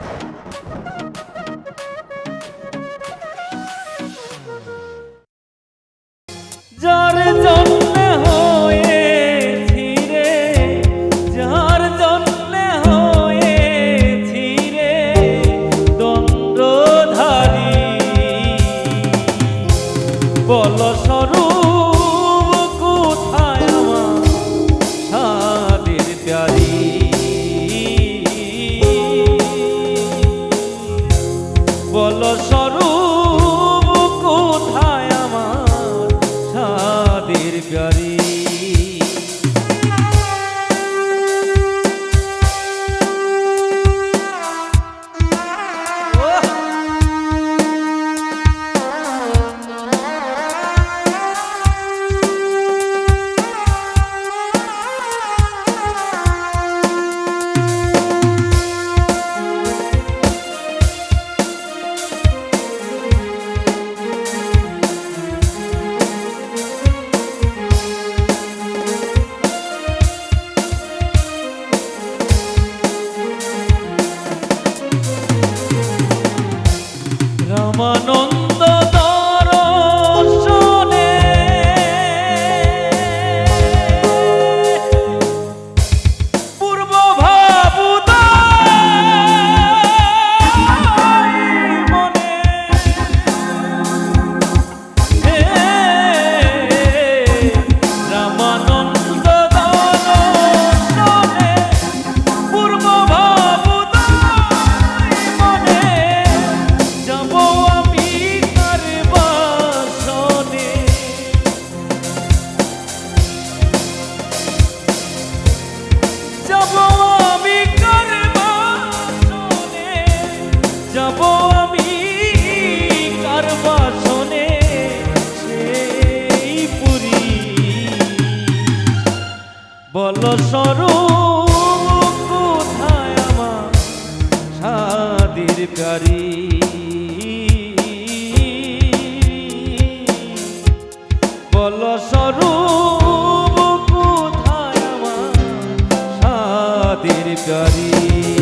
Ha ha ha! গাড়ি। গেল স্বরূপ কোথায় আমার সাদির গাড়ি বল স্বরূপ কোথায় আমার সাদির গাড়ি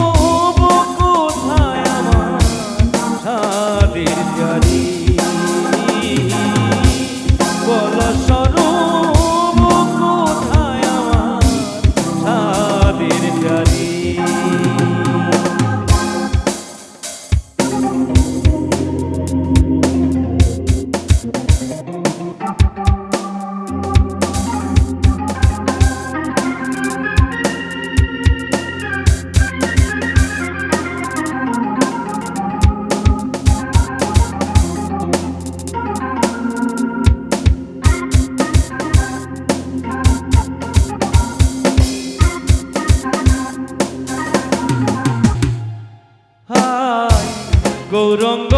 গৌরঙ্গ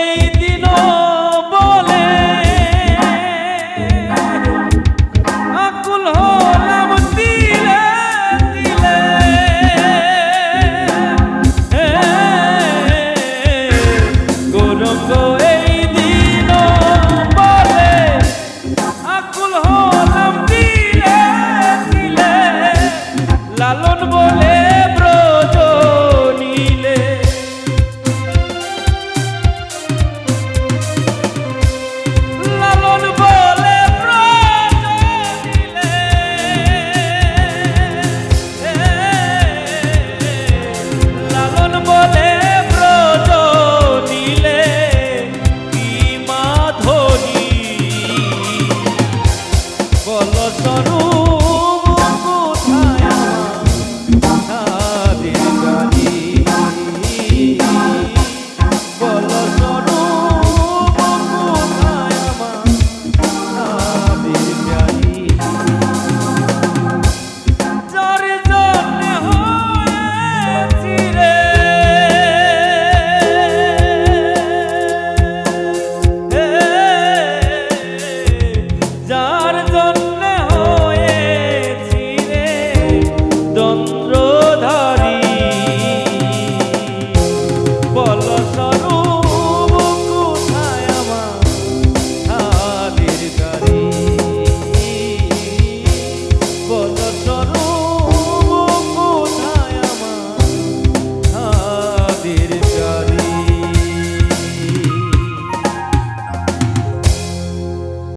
এই for